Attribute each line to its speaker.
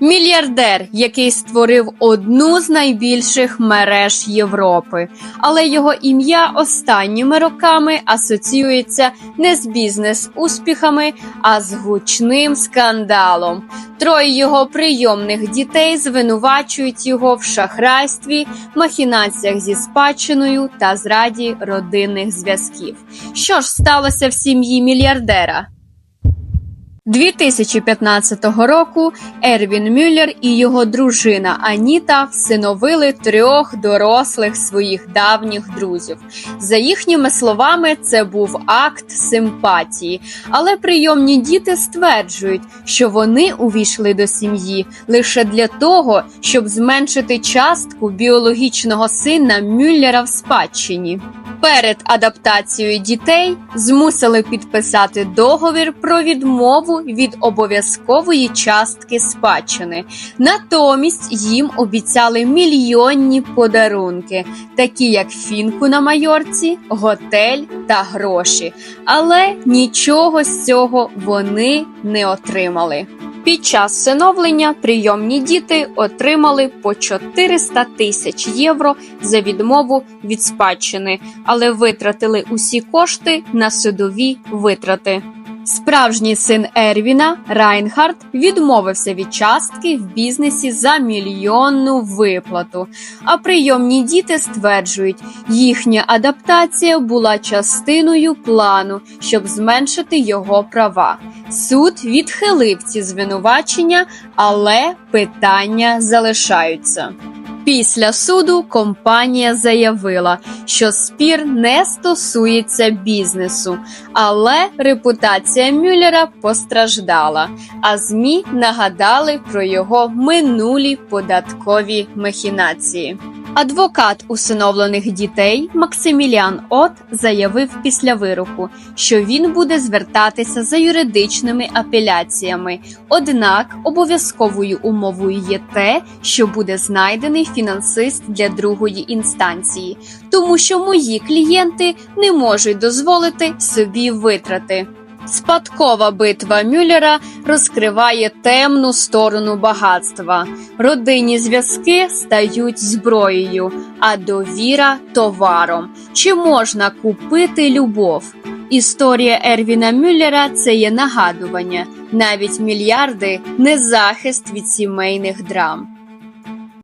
Speaker 1: Мільярдер, який створив одну з найбільших мереж Європи, але його ім'я останніми роками асоціюється не з бізнес-успіхами, а з гучним скандалом. Троє його прийомних дітей звинувачують його в шахрайстві, махінаціях зі спадщиною та зраді родинних зв'язків. Що ж сталося в сім'ї мільярдера? 2015 року Ервін Мюллер і його дружина Аніта всиновили трьох дорослих своїх давніх друзів. За їхніми словами, це був акт симпатії, але прийомні діти стверджують, що вони увійшли до сім'ї лише для того, щоб зменшити частку біологічного сина Мюллера в спадщині. Перед адаптацією дітей змусили підписати договір про відмову від обов'язкової частки спадщини. Натомість їм обіцяли мільйонні подарунки, такі як фінку на майорці, готель та гроші. Але нічого з цього вони не отримали. Під час синовлення прийомні діти отримали по 400 тисяч євро за відмову від спадщини, але витратили усі кошти на судові витрати. Справжній син Ервіна Райнхард відмовився від частки в бізнесі за мільйонну виплату. А прийомні діти стверджують, їхня адаптація була частиною плану, щоб зменшити його права. Суд відхилив ці звинувачення, але питання залишаються. Після суду компанія заявила, що спір не стосується бізнесу, але репутація Мюллера постраждала. А ЗМІ нагадали про його минулі податкові махінації. Адвокат усиновлених дітей Максиміліан От заявив після вироку, що він буде звертатися за юридичними апеляціями. Однак обов'язковою умовою є те, що буде знайдений фінансист для другої інстанції, тому що мої клієнти не можуть дозволити собі витрати. Спадкова битва Мюллера розкриває темну сторону багатства. Родинні зв'язки стають зброєю, а довіра товаром. Чи можна купити любов? Історія Ервіна Мюллера це є нагадування. Навіть мільярди не захист від сімейних драм.